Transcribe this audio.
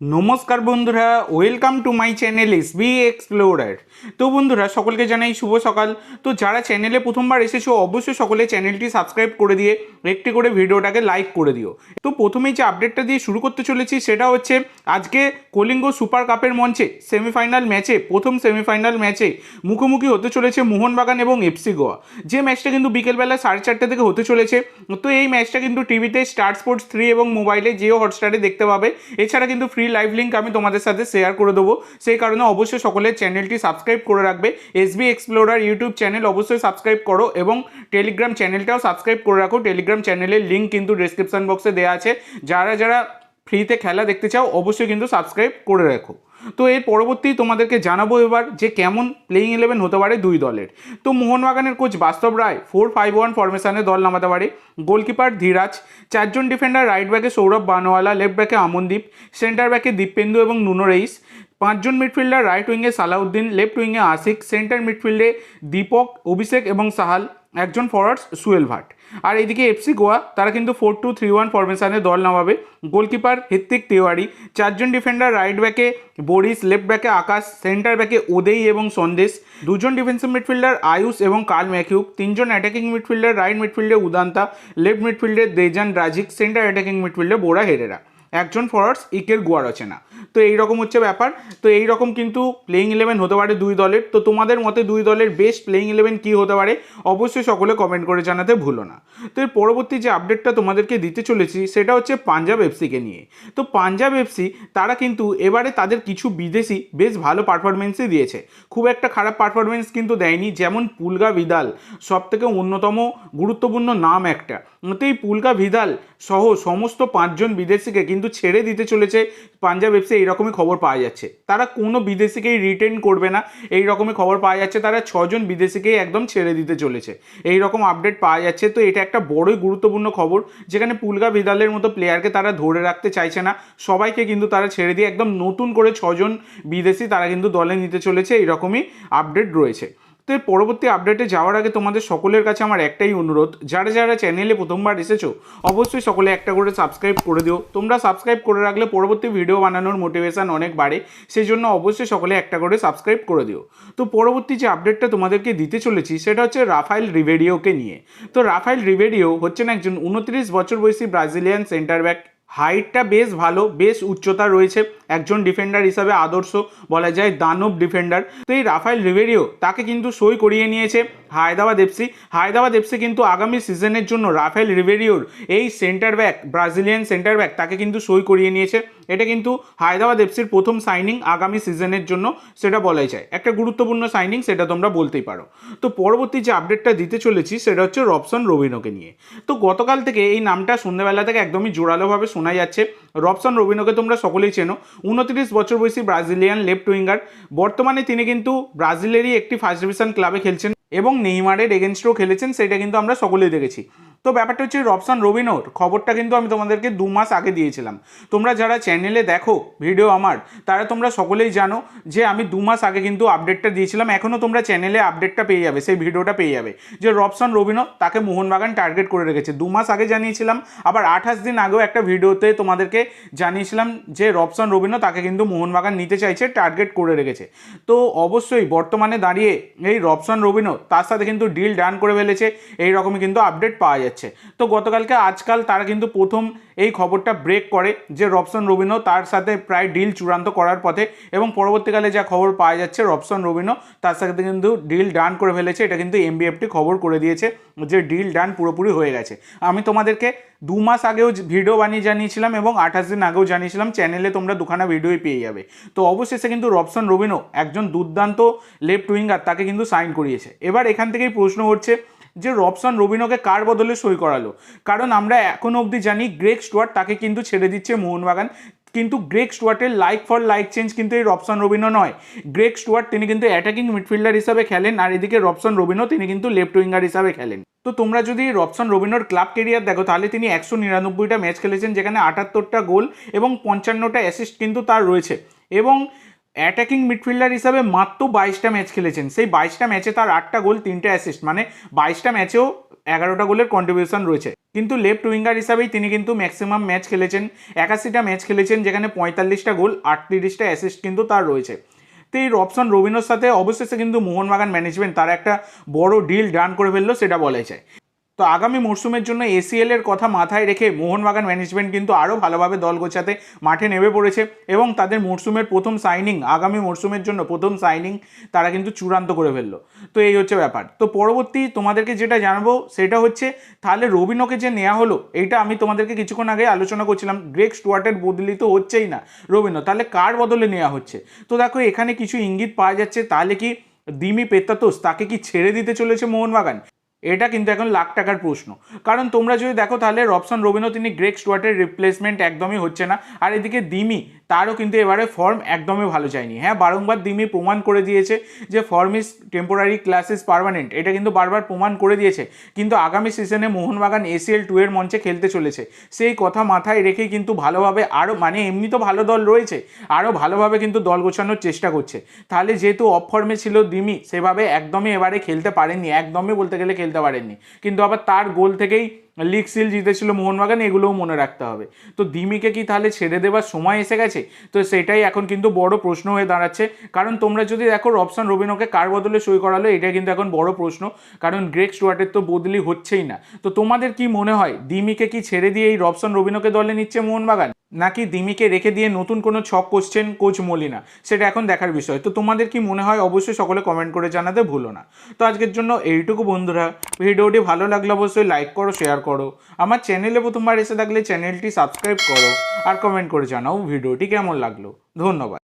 নমস্কার বন্ধুরা welcome to my channel S B explorer তো বন্ধুরা, সকলকে জানাই শুভ সকাল। তো যারা চ্যানেলে প্রথমবার এসেছ, অবশ্যই সকলে চ্যানেলটি সাবস্ক্রাইব করে দিয়ে একটি করে ভিডিওটাকে লাইক করে দিও। তো প্রথমেই যে আপডেটটা দিয়ে শুরু করতে চলেছি, সেটা হচ্ছে আজকে কলিঙ্গ সুপার কাপের মঞ্চে সেমিফাইনাল ম্যাচে প্রথম সেমিফাইনাল ম্যাচে মুখোমুখি হতে চলেছে মোহনবাগান এবং এফসি গোয়া। যে ম্যাচটা কিন্তু বিকেলবেলা সাড়ে চারটে থেকে হতে চলেছে, তো এই ম্যাচটা কিন্তু টিভিতে স্টার স্পোর্টস থ্রি এবং মোবাইলে জিও হটস্টারে দেখতে পাবে। এছাড়া কিন্তু ফ্রি লাইভ লিঙ্ক আমি তোমাদের সাথে শেয়ার করে দেবো। সেই কারণে অবশ্যই সকলের চ্যানেলটি সাবস্ক্রাইব করে রাখবে। এসবি এক্সপ্লোরার ইউটিউব চ্যানেল অবশ্যই সাবস্ক্রাইব করো এবং টেলিগ্রাম চ্যানেলটাও সাবস্ক্রাইব করে রাখো। টেলিগ্রাম চ্যানেলের লিঙ্ক কিন্তু ডিসক্রিপশান বক্সে দেওয়া আছে। যারা যারা ফ্রিতে খেলা দেখতে চাও, অবশ্যই কিন্তু সাবস্ক্রাইব করে রাখো। তো এর পরবর্তী তোমাদেরকে জানাব এবার যে কেমন প্লেইং ইলেভেন হতে পারে দুই দলের। তো মোহনবাগানের coach Bastab Roy four five one ফরমেশনে দল নামাতে পারে। গোলকিপার ধীরাজ, চারজন ডিফেন্ডার রাইট ব্যাকে সৌরভ বানোয়ালা লেফট ব্যাকে আমনদীপ সেন্টার ব্যাকে দীপেন্দু এবং নুনো রেইস পাঁচজন মিডফিল্ডার রাইট উইংয়ে সালাউদ্দিন লেফট উইংয়ে আশিক সেন্টার মিডফিল্ডে দীপক, অভিষেক এবং সাহাল। একজন ফরওয়ার্ডস সুয়েল ভাট। আর এইদিকে এফসি গোয়া, তারা কিন্তু ফোর টু থ্রি ওয়ান ফরমেশনে দল নামাবে। গোলকিপার হিত্তিক তিওয়ারি, চারজন ডিফেন্ডার রাইট ব্যাকে বরিস লেফট ব্যাকে আকাশ সেন্টার ব্যাকে ওদেই এবং সন্দেশ। দুজন ডিফেন্সিভ মিডফিল্ডার আয়ুষ এবং কাল ম্যাকিউক তিনজন অ্যাটাকিং মিডফিল্ডার রাইট মিডফিল্ডে উদান্তা লেফট মিডফিল্ডে দেজান রাজিক সেন্টার অ্যাটাকিং মিডফিল্ডে বোরা হেরেরা। একজন ফরওয়ার্ডস ইকের গোয়া রচনা তো এই রকম হচ্ছে ব্যাপার। তো এই রকম কিন্তু প্লেইং ইলেভেন হতে পারে দুই দলের। তো তোমাদের মতে দুই দলের বেস্ট প্লেইং ইলেভেন কী হতে পারে? অবশ্যই সকলে কমেন্ট করে জানাতে ভুলো না। তো এর পরবর্তী যে আপডেটটা তোমাদেরকে দিতে চলেছি, সেটা হচ্ছে পাঞ্জাব এফসিকে নিয়ে। তো পাঞ্জাব এফসি তারা কিন্তু এবারে তাদের কিছু বিদেশি বেশ ভালো পারফরমেন্সই দিয়েছে। খুব একটা খারাপ পারফরমেন্স কিন্তু দেয়নি, যেমন পুলগা ভিদাল সব থেকে অন্যতম গুরুত্বপূর্ণ নাম একটা। তো এই পুলকা ভিদাল সহ সমস্ত পাঁচজন বিদেশিকে কিন্তু ছেড়ে দিতে চলেছে। পাঞ্জাব এফসি এইরকমই খবর পাওয়া যাচ্ছে। তারা কোনো বিদেশিকেই রিটেন করবে না। এই রকমই খবর পাওয়া যাচ্ছে। তারা ছজন বিদেশিকেই একদম ছেড়ে দিতে চলেছে। এই রকম আপডেট পাওয়া যাচ্ছে। তো এটা একটা বড়ই গুরুত্বপূর্ণ খবর, যেখানে পুলগা ভিদালের মতো প্লেয়ারকে তারা ধরে রাখতে চাইছে না। সবাইকে কিন্তু তারা ছেড়ে দিয়ে একদম নতুন করে ছজন বিদেশি তারা কিন্তু দলে নিতে চলেছে। এইরকমই আপডেট রয়েছে। তো এর পরবর্তী আপডেটে যাওয়ার আগে তোমাদের সকলের কাছে আমার একটাই অনুরোধ, যারা যারা চ্যানেলে প্রথমবার এসেছ, অবশ্যই সকলে একটা করে সাবস্ক্রাইব করে দিও। তোমরা সাবস্ক্রাইব করে রাখলে পরবর্তী ভিডিও বানানোর মোটিভেশন অনেক বাড়ে সেই জন্য অবশ্যই সকলে একটা করে সাবস্ক্রাইব করে দিও। তো পরবর্তী যে আপডেটটা তোমাদেরকে দিতে চলেছি, সেটা হচ্ছে রাফাইল রিভেডিওকে নিয়ে। তো রাফাইল রিভেডিও হচ্ছেন একজন উনত্রিশ বছর বয়সী ব্রাজিলিয়ান সেন্টার ব্যাক হাইটটা বেশ ভালো, বেশ উচ্চতা রয়েছে। একজন ডিফেন্ডার হিসাবে আদর্শ বলা যায়, দানব ডিফেন্ডার তো এই রাফাইল রিভেরিও তাকে কিন্তু সই করিয়ে নিয়েছে হায়দ্রাবাদ এফসি হায়দ্রাবাদ এফসি কিন্তু আগামী সিজনের জন্য রাফাইল রিভেরিওর এই centre back Brazilian centre back তাকে কিন্তু সই করিয়ে নিয়েছে। এটা কিন্তু হায়দ্রাবাদ এফসির প্রথম সাইনিং আগামী সিজনের জন্য, সেটা বলাই যায়। একটা গুরুত্বপূর্ণ সাইনিং সেটা তোমরা বলতেই পারো। তো পরবর্তী যে আপডেটটা দিতে চলেছি, সেটা হচ্ছে রবসন রবিনোকে নিয়ে। তো গতকাল থেকে এই নামটা সন্ধ্যাবেলা থেকে একদমই জোরালোভাবে শোনা যাচ্ছে। রবসন রবিনোকে তোমরা সকলেই চেনো। উনত্রিশ বছর বয়সী ব্রাজিলিয়ান লেফট উইঙ্গার। বর্তমানে তিনি কিন্তু ব্রাজিলেরই একটি ফার্স্ট ডিভিশন ক্লাবে খেলছেন এবং নেইমারের এগেনস্টও খেলেছেন, সেটা কিন্তু আমরা সকলেই দেখেছি। তো ব্যাপারটা হচ্ছে রবসান রবিনোর খবরটা কিন্তু আমি তোমাদেরকে দু মাস আগে দিয়েছিলাম। তোমরা যারা চ্যানেলে দেখো ভিডিও আমার, তারা তোমরা সকলেই জানো যে আমি দু মাস আগে কিন্তু আপডেটটা দিয়েছিলাম। এখনও তোমরা চ্যানেলে আপডেটটা পেয়ে যাবে, সেই ভিডিওটা পেয়ে যাবে। যে রবসান রবিনো তাকে মোহনবাগান টার্গেট করে রেখেছে। দু মাস আগে জানিয়েছিলাম, আবার আঠাশ দিন আগেও একটা ভিডিওতে তোমাদেরকে জানিয়েছিলাম যে রবসান রবিনো তাকে কিন্তু মোহনবাগান নিতে চাইছে টার্গেট করে রেখেছে। তো অবশ্যই বর্তমানে দাঁড়িয়ে এই রবসান রবিনো তার সাথে কিন্তু ডিল ডান করে ফেলেছে। এই রকমই কিন্তু আপডেট পাওয়া যাচ্ছে। তো গতকালকে আজকাল তারা কিন্তু প্রথম এই খবরটা ব্রেক করে যে রবসন রবিনো তার সাথে প্রায় ডিল চূড়ান্ত করার পথে এবং পরবর্তীকালে যা খবর পাওয়া যাচ্ছে, রবসন রবিনো তার সাথে কিন্তু ডিল ডান করে ফেলেছে। এটা কিন্তু এমবিএফটি খবর করে দিয়েছে যে ডিল ডান পুরোপুরি হয়ে গেছে। আমি তোমাদেরকে দু মাস আগেও ভিডিও বানিয়ে জানিয়েছিলাম এবং আঠাশ দিন আগেও জানিয়েছিলাম চ্যানেলে তোমরা দুখানা ভিডিওই পেয়ে যাবে। তো অবশেষে কিন্তু রবসন রবিনো একজন দুর্দান্ত লেফট উইঙ্গার তাকে কিন্তু সাইন করিয়েছে। এবার এখান থেকেই প্রশ্ন হচ্ছে যে রবসন রবিনোকে কার বদলে সই করালো? কারণ আমরা এখনও অবধি জানি গ্রেক স্টুয়ার্ট তাকে কিন্তু ছেড়ে দিচ্ছে মোহনবাগান। কিন্তু গ্রেক স্টুয়ার্টের লাইক ফর লাইক চেঞ্জ কিন্তু এই রবসন রবিনো নয়। গ্রেক স্টুয়ার্ট তিনি কিন্তু অ্যাটাকিং মিডফিল্ডার হিসাবে খেলেন আর এদিকে রবসন রবিনো তিনি কিন্তু লেফট উইঙ্গার হিসাবে খেলেন। তো তোমরা যদি রবসন রবিনোর ক্লাব কেরিয়ার দেখো, তাহলে তিনি একশো নিরানব্বইটা ম্যাচ খেলেছেন যেখানে আটাত্তরটা গোল এবং পঞ্চান্নটা অ্যাসিস্ট কিন্তু তার রয়েছে। এবং অ্যাটাকিং মিডফিল্ডার হিসাবে মাত্র বাইশটা ম্যাচ খেলেছেন। সেই বাইশটা ম্যাচে তার আটটা গোল, তিনটে অ্যাসিস্ট মানে বাইশটা ম্যাচেও এগারোটা গোলের কন্ট্রিবিউশন রয়েছে। কিন্তু লেফট উইঙ্গার হিসাবেই তিনি কিন্তু ম্যাক্সিমাম ম্যাচ খেলেছেন। একাশিটা ম্যাচ খেলেছেন, যেখানে পঁয়তাল্লিশটা গোল, আটত্রিশটা অ্যাসিস্ট কিন্তু তার রয়েছে। তো এই রবসন রবিনোর সাথে অবশেষে কিন্তু মোহনবাগান ম্যানেজমেন্ট তারা একটা বড় ডিল ডান করে ফেলল, সেটা বলাই যায়। তো আগামী মরশুমের জন্য এসিএল এর কথা মাথায় রেখে মোহনবাগান ম্যানেজমেন্ট কিন্তু আরও ভালোভাবে দল গোছাতে মাঠে নেমে পড়েছে এবং তাদের মরশুমের প্রথম সাইনিং আগামী মরশুমের জন্য প্রথম সাইনিং তারা কিন্তু চূড়ান্ত করে ফেলল। তো এই হচ্ছে ব্যাপার। তো পরবর্তী তোমাদেরকে যেটা জানাব সেটা হচ্ছে, তাহলে রবিনোকে যে নেওয়া হলো এইটা আমি তোমাদেরকে কিছুক্ষণ আগে আলোচনা করছিলাম গ্রেক স্টুয়ার্টের বদলি তো হচ্ছেই না রবিনো তাহলে কার বদলে নেওয়া হচ্ছে? তো দেখো, এখানে কিছু ইঙ্গিত পাওয়া যাচ্ছে, তাহলে কি দিমি পেত্তাতোস তাকে কি ছেড়ে দিতে চলেছে মোহনবাগান? এটা কিন্তু এখন লাখ টাকার প্রশ্ন। কারণ তোমরা যদি দেখো তাহলে রবসন রবিনো তিনি গ্রেক স্টুয়ার্টের রিপ্লেসমেন্ট একদমই হচ্ছে না। আর এদিকে দিমি তারও কিন্তু এবারে ফর্ম একদমই ভালো যায়নি। হ্যাঁ বারংবার দিমি প্রমাণ করে দিয়েছে যে form is temporary class is permanent এটা কিন্তু বারবার প্রমাণ করে দিয়েছে। কিন্তু আগামী সিজনে মোহনবাগান এসিএল টু এর মঞ্চে খেলতে চলেছে। সেই কথা মাথায় রেখেই কিন্তু ভালোভাবে আরও মানে এমনি তো ভালো দল রয়েছে আরও ভালোভাবে কিন্তু দল গোছানোর চেষ্টা করছে। তাহলে যেহেতু অফ ফর্মে ছিল দিমি, সেভাবে একদমই এবারে খেলতে পারেননি। একদমই বলতে গেলে খেলতে পারেননি। কিন্তু আবার তার গোল থেকেই লিগ সিল, জিতেছিল মোহনবাগান, এগুলোও মনে রাখতে হবে। তো দিমিকে কি তাহলে ছেড়ে দেবার সময় এসে গেছে? তো সেটাই এখন কিন্তু বড় প্রশ্ন হয়ে দাঁড়াচ্ছে। কারণ তোমরা যদি দেখো, রবসান রবিনোকে কার বদলে সই করালো এটা কিন্তু এখন বড় প্রশ্ন। কারণ গ্রেক স্টুয়ার্টের তো বদলি হচ্ছেই না। তো তোমাদের কি মনে হয় দিমিকে কি ছেড়ে দিয়ে এই রবসান রবিনোকে দলে নিচ্ছে মোহনবাগান? নাকি দিমিকে রেখে দিয়ে নতুন কোনো ছক করছেন কোচ মলিনা? সেটা এখন দেখার বিষয়। তো তোমাদের কি মনে হয়, অবশ্যই সকলে কমেন্ট করে জানাতে ভুলো না। তো আজকের জন্য এইটুকু বন্ধুরা। ভিডিওটি ভালো লাগলে অবশ্যই লাইক করো শেয়ার করো। আমার চ্যানেলে প্রথমবার এসে থাকলে চ্যানেলটি সাবস্ক্রাইব করো আর কমেন্ট করে জানাও ভিডিওটি কেমন লাগল। ধন্যবাদ।